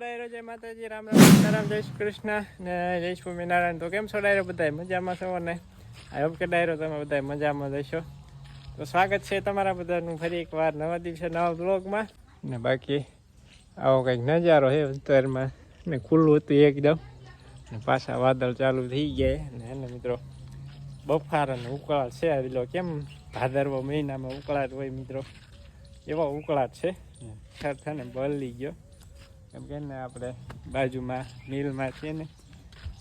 ડાયરો જય માતાજી, રામ રામ, સીતારામ, જય શ્રી કૃષ્ણ ને જય સ્વામિનારાયણ. તો કેમ છો ડાયરો બધા મજામાં છો ને આઈ હોપ કે ડાયરો તમે બધા મજામાં જશો તો સ્વાગત છે તમારા બધાનું ફરી એકવાર નવા દિવસે નવા બ્લોગમાં. ને બાકી આવો કંઈક નજારો છે વિસ્તારમાં ને ખુલ્લું હતું એકદમ. ને પાછા વાદળ ચાલુ થઈ ગયા ને એને મિત્રો બફાર અને ઉકળાટ છે. આ કેમ ભાદરવા મહિનામાં ઉકળાટ હોય મિત્રો? એવો ઉકળાટ છે. ને થઈને બળી ગયો. કેમ કે ને આપણે બાજુમાં મિલમાં છે ને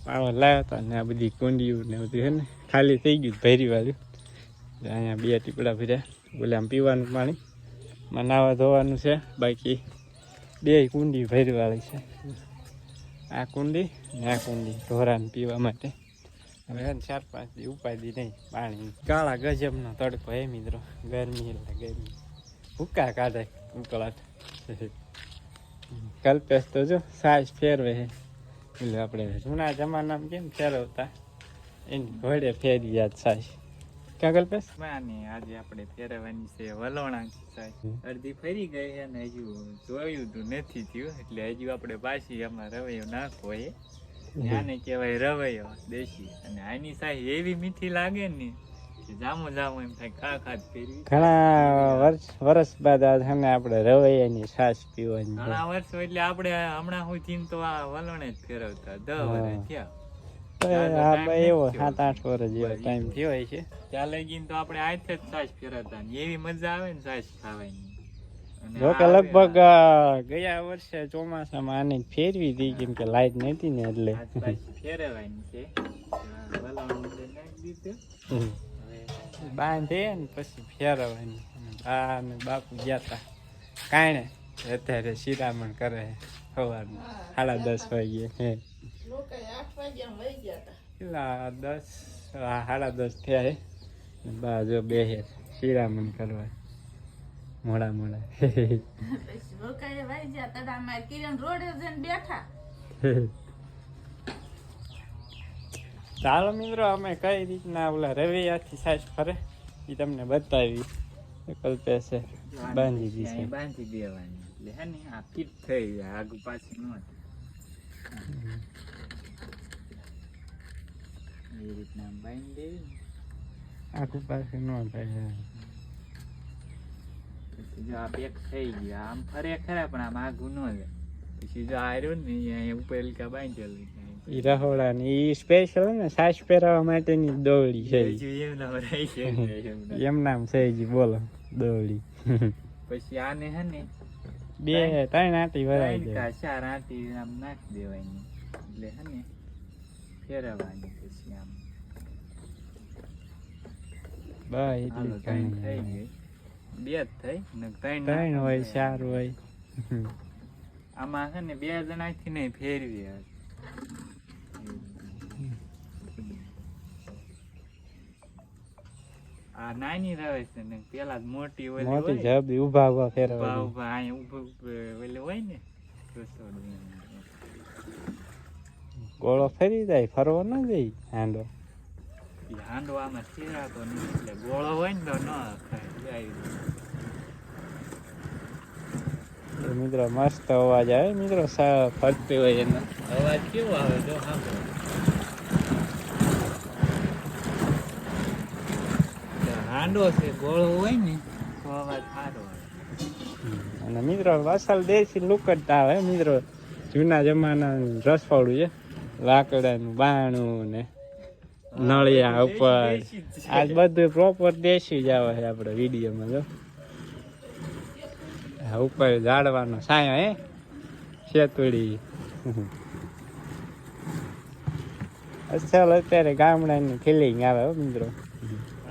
પાવર લાવ્યા હતા ને આ બધી કુંડીઓ ને બધું છે ને ખાલી થઈ ગયું ભેરી વાળું. અહીંયા બે ટીપડા ભર્યા. બોલે પીવાનું પાણી. માં નાવા ધોવાનું છે. બાકી બે કુંડી ભરી વાળી છે. આ કુંડી ને આ કુંડી ઢોરાને પીવા માટે. હવે ચાર પાંચ દી ઉપાધી નહીં પાણી કાળા ગજબનો તડકો હે મિત્રો. ગરમી એટલે ગરમી. ભૂકા કાઢે ઉકળાટ. કલ્પેશ તો જો સાઈઝ ફેરવે છે. એટલે આપણે જૂના જમાનામાં કેમ ફેરવતા? એની ઘોડે ફેરી યાદ સાઈઝ ક્યાં કલ્પેશ? માની આજે આપણે ફેરવવાની છે વલોણા સાહેબ. અડધી ફરી ગઈ છે અને હજુ જોયું તું નથી થયું. એટલે હજુ આપણે પાછી આમાં રવૈયો નાખવો એ આને કહેવાય રવૈયો દેશી. અને આની સાહી એવી મીઠી લાગે ને જામો જામો એમ થાય ખા ખાત ફેરવી ઘણા વર્ષ વર્ષ બાદ આ છે આપણે રવૈયાની છાશ પીવાની. ઘણા વર્ષો એટલે આપણે હમણાં સુધી તો આ વલણ જ ફેરવતા. દસ વર્ષ થયા. તો આ ભાઈ એવો સાત આઠ વર્ષ જેવો ટાઈમ થયો છે ત્યાં લગીને તો આપણે હાથે જ છાશ ફેરવતા એવી મજા આવે ને છાશ ખાવાની. જોકે લગભગ ગયા વર્ષે ચોમાસામાં આને ફેરવી કેમ કે લાઈટ નહોતી ને એટલે. ફેરવાની છે. બાંધે ને પછી ફેરવવાની બા ને બાપુ ગયા હતા કાંઈ અત્યારે શિરામણ કરે સવારમાં સાડા દસ વાગે હે. કેટલા દસ સાડા દસ થયા બા જો બે શિરામણ કરવા. મોડા મોડા. રોકાએ વાઈ ગયા તડામાં કિરણ રોડે જઈને બેઠા. ચાલો મિત્રો અમે કઈ રીતના ઓલા રવૈયાથી સાઈઝ ફરે એ તમને બતાવી. કલ્પેશે બાંધી દીધી બાંધી દેવાની. એટલે હે ને આ ફિટ થઈ જાય આગુ પાછું ન. એ રીતના બાંધી આગુ પાસે ન થાય પછી જો આ પેક થઈ ગયા. આમ ફરે ખરા પણ આમ આગું ન જાય. પછી જો આયરો ને અહીંયા ઉપર એલકા બાંધેલું છે. ઈ રહોડા ને ઈ સ્પેશિયલ ને સાઈઝ પહેરાવવા માટેની દોરડી છે ઈ. હજુ એમ ના ભરાય છે એમ ના. એમ નામ છે જી બોલો દોરડી પછી આને હે ને બે ત્રણ આટી ભરાઈ ત્રણ જાય કા ચાર આંટી આમ નાખી દેવાની એટલે હે ને ફેરવવાની પછી આમ બસ હાલો એટલી ત્રણ થઈ કઈ ગઈ બે જ થઈ ને ત્રણ ત્રણ હોય નાખવાની. ચાર હોય આમાં છે ને બે જણાથી નહીં ફેરવી આ. આ નાની રવે છે ને પેલા મોટી ઓલી મોટી હોય જબરી ઊભા ઊભા ઊભા ફેરવા ઊભા અહીંયા ઊભું ઊભું ઓલી હોય ને રસોડું એમ. ગોળો ફરી જાય ફરવો ન જાય હાંડો ઈ હાંડો આમાં ચીરાતો નહીં એટલે ગોળો હોય ને તો ન ખાય જાય એ મિત્રો મસ્ત અવાજ આવે મિત્રો સા- ફરતી હોય એનો અવાજ કેવો આવે જો સાંભળો હાંડો છે ગોળો હોય ને તો અવાજ સારો અને મિત્રો અસલ દેશી લુક જ આવે મિત્રો. જૂના જમાના રસવાડું છે. લાકડાનું બાણું ને નળિયા ઉપર. આ બધું પ્રોપર દેશી જ આવે છે આપણે વિડીયોમાં જો. ઉપર ઝાડવાનો સાયો હે. શેતુડી. અસલ અત્યારે ગામડાની ફિલિંગ આવે મિત્રો.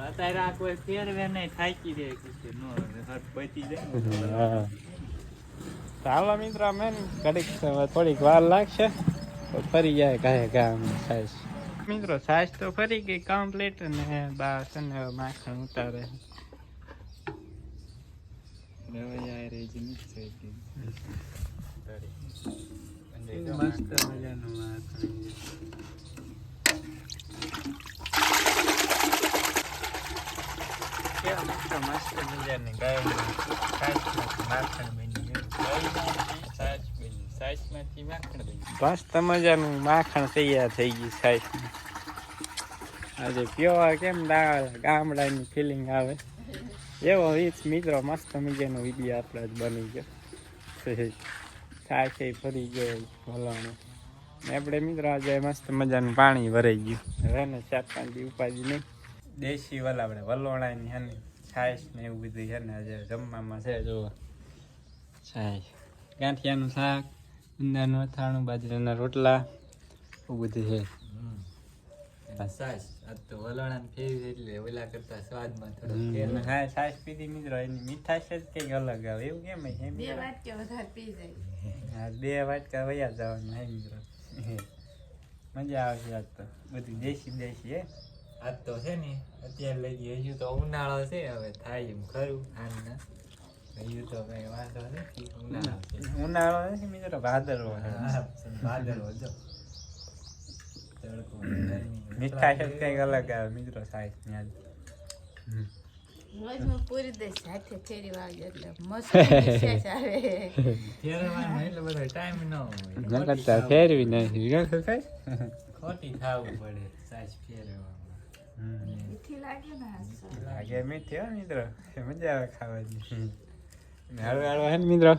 અત્યારે આ કોઈ ફેરવે નહીં થાકી દે કે નો પતી જાય હા. ચાલો મિત્રો અમે ઘડીક થોડીક વાર લાગશે તો ફરી જાય કાંઈ કામ સાઈઝ. મિત્રો સાઈઝ તો ફરી ગઈ કમ્પ્લીટ અને બા છે માખણ ઉતારે. મસ્ત મજાનું માખણ કેવા મસ્ત મસ્ત મજાની ગાયનું માખણ બની ગયું ગાયનું બની સાઈઝમાંથી માખણ મસ્ત મજાનું માખણ તૈયાર થઈ ગયું સાહેબ. આજે પ્યોર કેમ દાળ, ગામડાની ફિલિંગ આવે. એવો રીત મિત્રો મસ્ત મજાનો વીડિયો આપણે જ બની ગયો. છે ફરી ગયો ભલાનો આપણે મિત્રો આજે મસ્ત મજાનું પાણી ભરાઈ ગયું. હવે ને ચાર પાંચ દી નહીં. દેશી વલ આપણે વલોણાની હે ને છાશ ને એવું બધું છે ને આજે જમવામાં છે જો છાશ. ગાંઠિયાનું શાક ઈંડાનું અથાણું બાજરાના રોટલા એવું બધું છે. સાસ આ તો વલણાને ફેરવી એટલે ઓલા કરતા સ્વાદમાં થોડો હમ. ફેર હા છાશ પીધી મિત્રો એની મીઠાશ જ કંઈક અલગ આવે એવું કેમ હોય? બે? વાટકે વધારે પી જાય. વાટકા વયા જવાનું મજા આવશે આજ તો. બધું દેશી દેશી હે. આ તો છે ને અત્યારે લગી હજુ તો ઉનાળો છે હવે થાય એમ ખરું આના હજુ તો કઈ વાંધો નથી ઉનાળો છે. ઉનાળો નથી મિત્રો ભાદરવો છે. હા, ભાદરવો જો. મીઠાશ જ કંઈક અલગ આવે મિત્રો છાશ ત્યાં આજ પૂરી સાથે ફેરી એટલે મસ્ત આવે. એટલે બધો ટાઈમ ન હોય. ફેરવી ખોટી ખાવું પડે સાચ ફેરવવામાં મીઠી લાગે ને. લાગે મીઠી હો મિત્રો. મજા આવે ખાવાની. ને હળવે હળવે હે ને મિત્રો?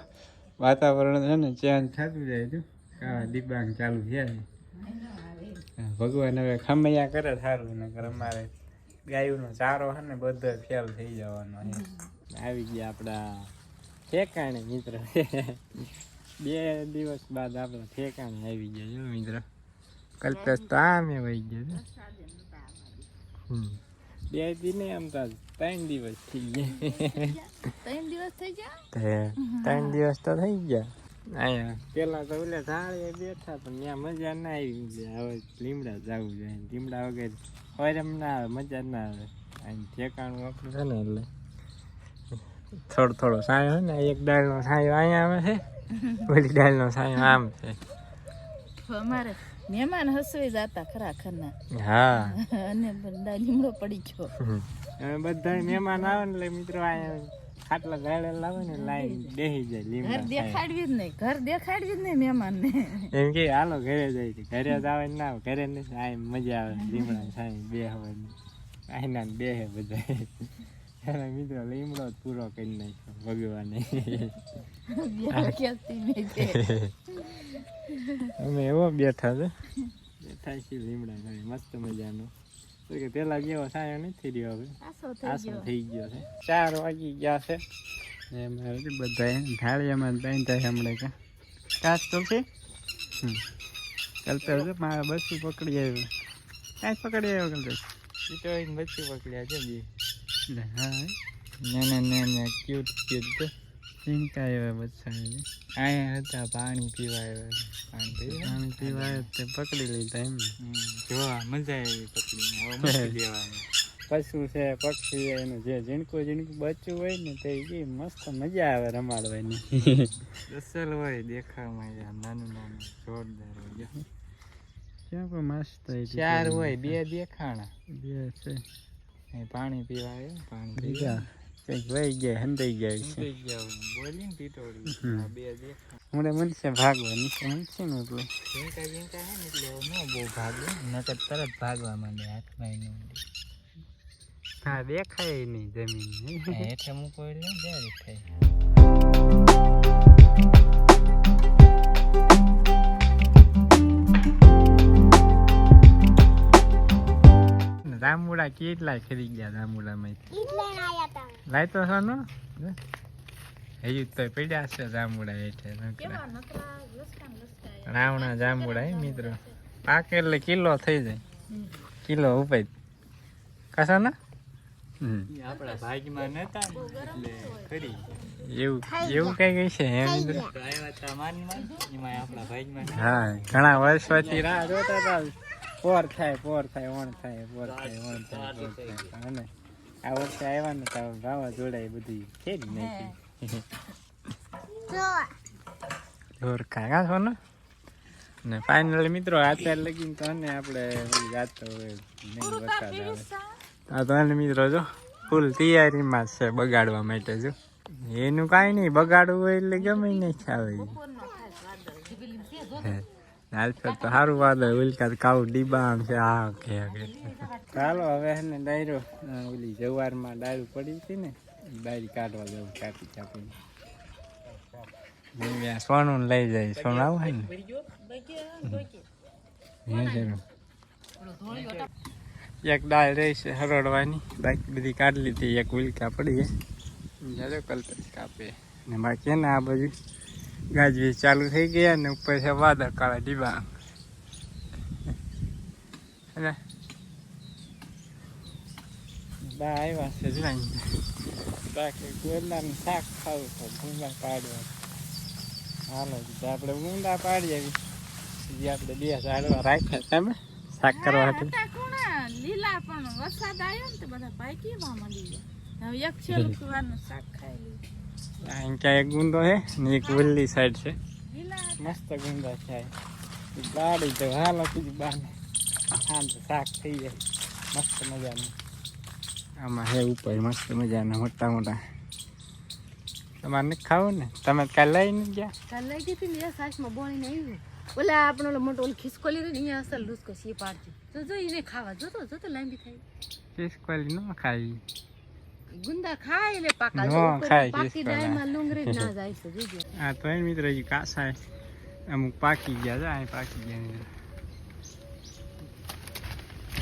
વાતાવરણ છે ને ચેન્જ થતું જાય છે. ખાવા દિબાંગ ચાલુ છે ભગવાન હવે ખમૈયા કરે સારું નકર અમારે ગાયુંનો ચારો છે ને બધો ફેલ થઈ જવાનો આવી ગયા આપણા ઠેકાણે મિત્ર. બે દિવસ બાદ આપણે ઠેકાણે આવી ગયા જો મિત્ર. કલ્પેશ તો આમે વહી ગયા. બે દિને આમ તો ત્રણ દિવસ થઈ ગયા. ત્રણ દિવસ થઈ ગયા? ત્રણ દિવસ તો થઈ ગયા. અહીંયા પેલા તો ઓલે ઝાડીએ બેઠા પણ ત્યાં મજા ના આવી હવે લીમડા જવું જોઈએ લીમડા વગર એમ ના આવે મજા ના આવે. અહીં ઠેકાણું આપણું છે ને એટલે થોડો થોડો સાયો ને એક દાળનો સાયો અહીંયા આવે છે ઓલી દાળનો સાયો આમ છે. અમારે મહેમાન હસવી જતા ખરા ખરના હા. અને બધા લીમડો પડી ગયો. બધા મહેમાન આવે ને એટલે મિત્રો અહીંયા ખાટલા ગાળે લાવે ને લાઈન દેહી જાય ઘર લીમડા સાયા. દેખાડવી જ નહીં ઘર દેખાડવી જ નહીં મહેમાન ને એમ કે હાલો ઘરે જાય છે ઘરે જ આવે ને ઘરે નહીં આ મજા આવે લીમડા ખાઈ બે હવે આઈના બેહે બધા એના મિત્રો લીમડો જ પૂરો કરી નાખ્યો ભગવાને અમે એવો બેઠા છે બેઠા છીએ લીમડા મસ્ત મજાનો તો કે પેલા જેવો સાયો નથી રહ્યો હવે આસો થઈ ગયો છે ચાર વાગી ગયા છે ને મારે બધા ઢાળિયામાં બાંધતા છે હમણાં કે કાચ તો છે મારા બચ્ચું પકડી આવ્યો કાંઈ પકડી આવ્યો કલ્પેશ એ તો એક બચ્ચું પકડ્યા છે બે લે, હા નાના નાના ક્યુટ ક્યુટ તો ચીંકા એવા બચ્ચા અહીંયા હતા પાણી પીવા આવ્યા પાણી પીવા આવ્યા તે પકડી લીધા એમ. જોવા મજા આવી મૂકી દેવાનું. પશુ છે પક્ષી એનું જે ઝીણકું ઝીણકું બચ્ચું હોય ને તે એ મસ્ત મજા આવે રમાડવાની. અસલ હોય દેખાવામાં નાનું નાનું જોરદાર હોય ક્યાં પણ મસ્ત ચાર હોય બે દેખાણા. બે છે. પાણી પીવા આવ્યો પાણી પીવા કંઈક વહી ગયા હંધાઈ ગયા છે. બોલી ટીટોળી બે દેખા હું મનસે ભાગવા નીચે મનસે ને એટલે. ઝીંકા ઝીંકા હે ને એટલે ન બહુ ભાગે. નકર તરત ભાગવા માંડે હાથમાં એનું હા દેખાય નહીં જમીન હેઠે મૂકો એટલે ક્યાં દેખાય રામુડા કેટલા ખરી ગયા રામુડામાં લાય તો નો હજુ તો પડ્યા છે જાંબુડા હેઠે રાવણા જાંબુડા એ મિત્રો પાકે એટલે કિલો થઈ જાય કિલો ઉપાય કશા ના હમ. આપણા ભાગમાં નતા એટલે ખરી એવું એવું કઈ કઈ છે હે મિત્રો આવ્યા તા માનમાં એમાં આપણા ભાગમાં હા ઘણા વર્ષોથી રાહ જોતા હતા પોર થાય પોર થાય ઓણ થાય પોર થાય ઓણ થાય પોર થાય. અને આ વર્ષે આવ્યા ને તો ભાવા જોડાય બધી છે જ નહીં. જોર કાકા છો ને? ને ફાઇનલી મિત્રો અત્યારે લગીને તો ને આપણે યાદ તો નહીં વરસાદ આવે આ તો એને મિત્રો જો ફૂલ તૈયારીમાં જ છે બગાડવા માટે જો. એનું કાંઈ નહીં બગાડવું હોય એટલે ગમે નહીં આવે. હાલ તો સારું વાંધો ઉલકા કાળું ડીબા આમ છે આ કે ચાલો હવે ને ડાયરો ઓલી જવારમાં ડાયરું પડી હતી ને ડાયરી કાઢવા જવું કાપી કાપીને. સોનું લઈ જાય સોનું આવું હે ને. એક ડાળ રહી છે હરડવાની બાકી બધી કાઢી લીધી એક વિલકા પડી છે. જાજો કલ્પે કાપે. ને બાકી ને આ બાજુ ગાજવી ચાલુ થઈ ગયા ને ઉપર છે વાદળ કાળા ડીબા અને બા આવ્યા છે જોઈને બાકી ગોરલાનું શાક ખાવું છે ભૂંગા પાડવા. હાલો આપણે ઊંડા પાડી આવી. હજી આપણે બે ઝાડવા રાખ્યા તમે શાક કરવા. લીલા પણ વરસાદ આવ્યો ને તો બધા પાકી માં મળી ગયા. હવે એક છેલ્લું શાક ખાઈ લીધું. ક્યાં એક ગુંદો છે ને એક વલ્લી સાઈડ છે. મસ્ત ગુંદા છે બાળી તો હાલો કીધું બાને. હા તો શાક થઈ જાય. મસ્ત મજાનું. આમાં હે ઉપર મસ્ત મજાના મોટા મોટા. તમારે નથી ખાવું ને? તમે તો કાલે લઈને ગયા? કાલ લઈ ગઈ હતી ને સાસમાં બોણીને આવ્યું ઓલા આપણો ઓલો મોટો ઓલો ખિસકોલી લીધો ને અહીંયા અસલ લૂસકો સી પાડજો. જો જો એને ખાવા જોતો જોતો લાંબી થાય. ખિસકોલી ન ખાઈ ગુંદા ખાય એટલે પાકા જો પાકી ખિસકોલા. ડાળમાં લૂંગરી ના જાય છે જોજો. આ તો એ મિત્ર હજી કાસા અમુક પાકી ગયા અહીં પાકી ગયા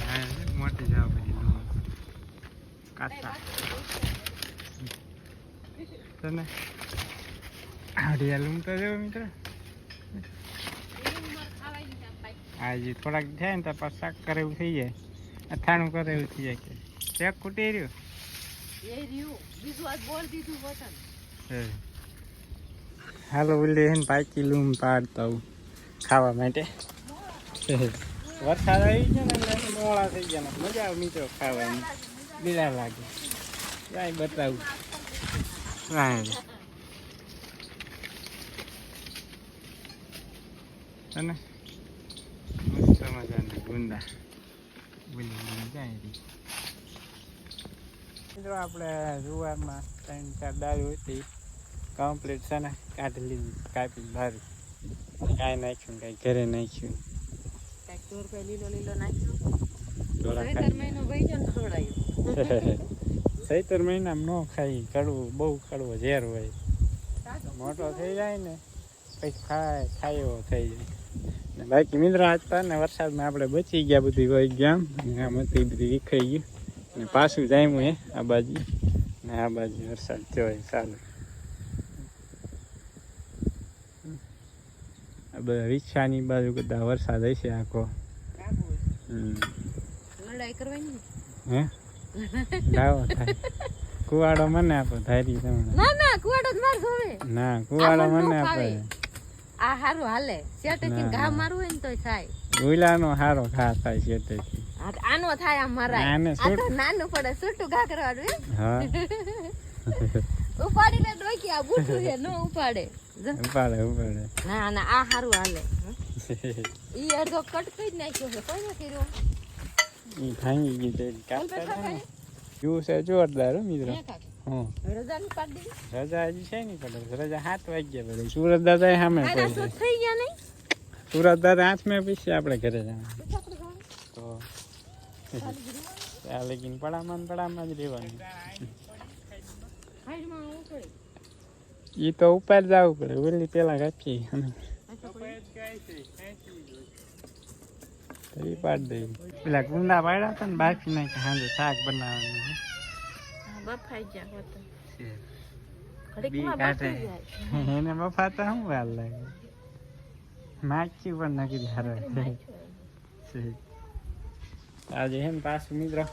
હા, મોટી જવા. તને? તો જો મિત્ર. આજે થોડાક થાય ને તો પાછું કરે એવું થઈ જાય. અથાણું કરે એવું થઈ જાય કે. શેક ખૂટી રહ્યું? એ રહ્યું. બીજું આજ બોલ દીધું વતન. હાલો ઓલી હે ને પાકી લૂમ પાડતા આવું ખાવા માટે. વરસાદ આવી ગયો ને એટલે મોળા થઈ ગયા મજા આવે મિત્રો ખાવાની. લીલા લાગે. કાંઈ બતાવું. કાંઈ અને? મસ્ત મજાના ગુંદા. ગુંદા જાય મિત્રો આપણે જુવારમાં ત્રણ ચાર દાળ હતી. કમ્પ્લીટ છે ને કાઢી લીધી કાપી બારું કાંઈ નાખ્યું કાંઈ ઘરે નાખ્યું. સૈતર મહિનામાં ન ખાઈ કડવું બહુ કડવો ઝેર હોય. મોટો થઈ જાય ને પછી ખાય ખાય થઈ જાય. બાકી મિત્રો આજ ને વરસાદમાં આપણે બચી ગયા બધું હોય ગયા. આમ હતી બધી વિખાઈ ગયું ને પાછું જામ્યું હે આ બાજુ. ને આ બાજુ વરસાદ થયો હોય સારું. આ બધા રિક્ષાની બાજુ બધા વરસાદ હશે આખો. હે? લાવો થાય. કુવાડો મને આપો ધારી તમને. ના ના કુવાડો જ મારશો હવે. ના કુવાડો મને આપો. આ હારું હાલે. શેટેથી ના, ઘા મારું હોય ને તોય થાય. ગુલાનો હારો ઘા થાય તો આનો થાય આમ આને તો નાનું પડે છૂટું ઘાકરવાનું ઉપાડીને હે. ડોકી આ બુઠું છે નો ઉપાડે. ઉપાડે ઉપાડે. ના ના આ હારું હાલે. ઈ અડધો કટ કરી નાખ્યો છે. કોઈને કર્યો? ઈ ભાંગી ગઈ તે કાપતા ને. જુઓ છે જોરદાર મિત્રો. રજા? પાડી રજા હજી છે નહીં પડે રજા સાત વાગ્યા પડે. સુરત દાદા સામે સુરત દાદા હાથમાં પછી આપણે ઘરે જવાનું પછી આપણે જવાનું. તો ત્યાં લગીન પડામાં પડામાં જ રહેવાનું. એ તો ઉપર જવું પડે. ઓલી પેલા કાપી અને તો એ પાડ દે પેલા ગુંડા પાડ્યા હતા ને બાફી નાખી સાંજે શાક બનાવવાનું છે. હા, બફાઈ ગયા હોત. એને બફાતા શું વાર લાગે? નાખ્યું પણ નાખી હારે હારો આજે એમ પાછું મિત્રો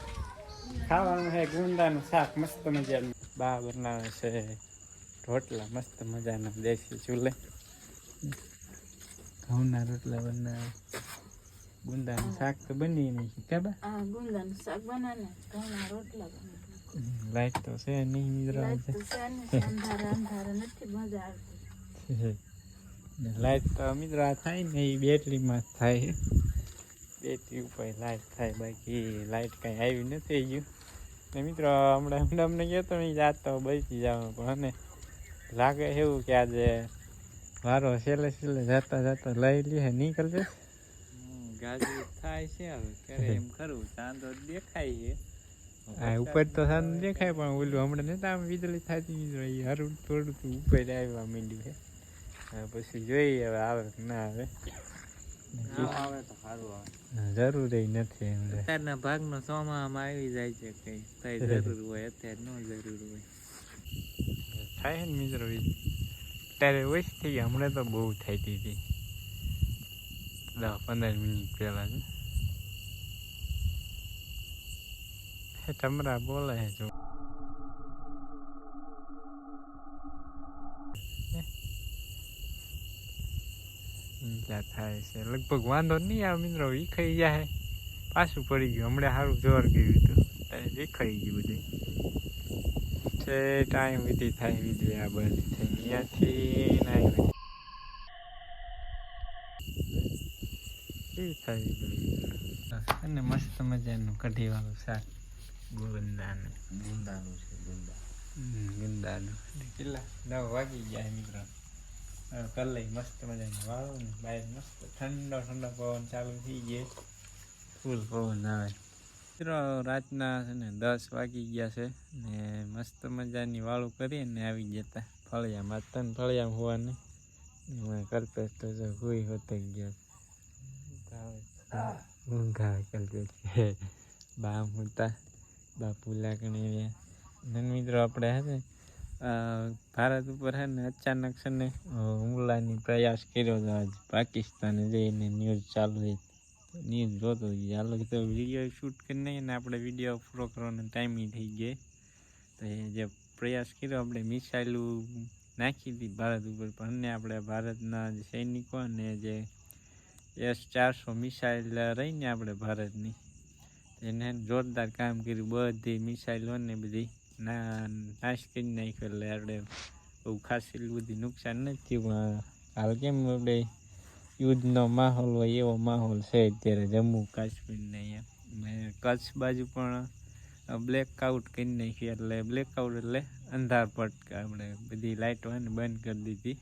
ખાવાનું છે ગુંદાનું શાક મસ્ત મજાનું. બા બનાવે છે રોટલા મસ્ત મજાના દેશી ચૂલે. ઘઉંના રોટલા બનાવે. ગુંદાનું શાક તો બની નહીં કે બા? ગુંદાનું શાક બનાવે ઘઉંના રોટલા બનાવે. લાઈટ તો છે નહીં મિત્રો લાઈટ તો મિત્રો આ થાય ને એ બેટરીમાં જ થાય. બેટરી ઉપર લાઈટ થાય બાકી લાઈટ કંઈ આવી નથી ગયું ને મિત્રો હમણાં હમણાં અમને કહેતો નહીં જાત તો બચી જવાનું પણ અને લાગે એવું કે આજે મારો છેલ્લે છેલ્લે જતા જતા લઈ લે નીકળશે ગાજરી થાય છે હવે ક્યારે એમ ખરું ચાંદો દેખાય છે. હા ઉપર તો સારું દેખાય પણ ઓલું હમણાં નતા આમ વીજળી થતી એ હારું થોડું તો ઉપર આવ્યા માંડ્યું છે પછી જોઈએ હવે આવે ના આવે. આવે તો જરૂર નથી. અત્યારના ભાગનો સોમામાં આવી જાય છે કઈ. કઈ જરૂર. હોય અત્યારે નો જરૂર હોય. થાય ને મિત્રો અત્યારે ત્યારે ઓછી થઈ ગયા હમણાં તો બહુ થતી હતી દસ પંદર મિનિટ પહેલા છે હે તમરા બોલે છે જો. ત્યાં થાય છે. લગભગ વાંધો નહીં આવે મિત્રો વિખાઈ જાય. પાછું પડી ગયું. હમણાં સારું જોર ગયું હતું. ત્યારે વિખાઈ ગયું બધું. છે ટાઈમ વિધિ થાય વિધિ આ બધી થઈ. અહીંયાથી નાઈ કેવી થાય? અને મસ્ત મજાનું કઢીવાનું શાક. ગુંદાનું. ગુંદાનું છે ગુંદા. ગુંદાનું. કેટલા? નવ વાગી ગયા મિત્રો. કરી લઈ મસ્ત મજાની વાળો ને બહાર મસ્ત ઠંડો ઠંડો પવન ચાલુ થઈ ગયો. ફૂલ પવન આવે. મિત્રો રાતના છે ને દસ વાગી ગયા છે ને મસ્ત મજાની વાળું કરીએ ને આવી જતા. ફળિયામાં તન ફળિયા હોવાની. એમાં કલ્પેશ તો જો હુઈ હોતે ગયો. ઊંઘ આવે બા મૂતા બાપુ લાગણી રહ્યા. મિત્રો આપણે હે ને અ, ભારત ઉપર હે ને અચાનક છે ને હુમલાની પ્રયાસ કર્યો હતો આજ પાકિસ્તાને જઈને ન્યૂઝ ચાલુ રહી ન્યૂઝ જોતો હાલો તો વીડિયો શૂટ કરી નહીં ને આપણે વીડિયો પૂરો કરવાનો ટાઈમ થઈ ગયો. તો એ જે પ્રયાસ કર્યો, આપણે મિસાઇલું નાખી હતી ભારત ઉપર, પણ ને આપણે ભારતના જે સૈનિકો અને જે એસ ચારસો મિસાઇલ રહીને આપણે ભારતની, એને જોરદાર કામ કર્યું. બધી મિસાઇલો ને બધી ના નાશ કરી નાખ્યો એટલે આપણે બહુ ખાસ એટલું બધું નુકસાન નથી પણ હાલ કેમ આપણે યુદ્ધનો માહોલ હોય એવો માહોલ છે અત્યારે જમ્મુ કાશ્મીરને અહીંયા. કચ્છ બાજુ પણ બ્લેકઆઉટ કરી નાખ્યું એટલે બ્લેકઆઉટ એટલે અંધાર પટકા આપણે બધી લાઇટો ને બંધ કરી દીધી.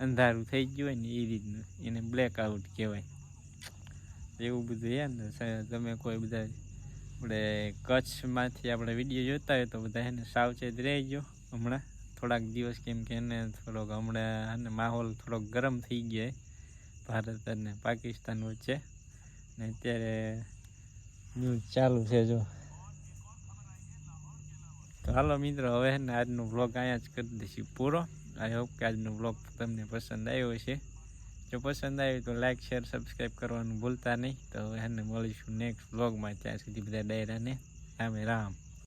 અંધારું થઈ ગયું હોય ને એ રીતનું, એને બ્લેકઆઉટ કહેવાય. એવું બધું છે ને, તમે કોઈ બધા આપણે કચ્છમાંથી આપણે વીડિયો જોતા હોય તો બધા એને સાવચેત રહેજો. હમણાં થોડાક દિવસ કેમ કે એને થોડોક હમણાં માહોલ થોડોક ગરમ થઈ ગયો ભારત અને પાકિસ્તાન વચ્ચે. ને અત્યારે ન્યૂઝ ચાલુ છે જો. તો હાલો મિત્રો, હવે છે આજનો વ્લોગ અહીંયા જ કરી દઈશું પૂરો. આઈ હોપ કે આજનો વ્લોગ તમને પસંદ આવ્યો હશે. જો પસંદ આવ્યું તો લાઇક શેર સબસ્ક્રાઈબ કરવાનું ભૂલતા નહીં. તો એને મળીશું નેક્સ્ટ બ્લોગમાં ત્યાં સુધી બધા ડાયરાને રામે રામ.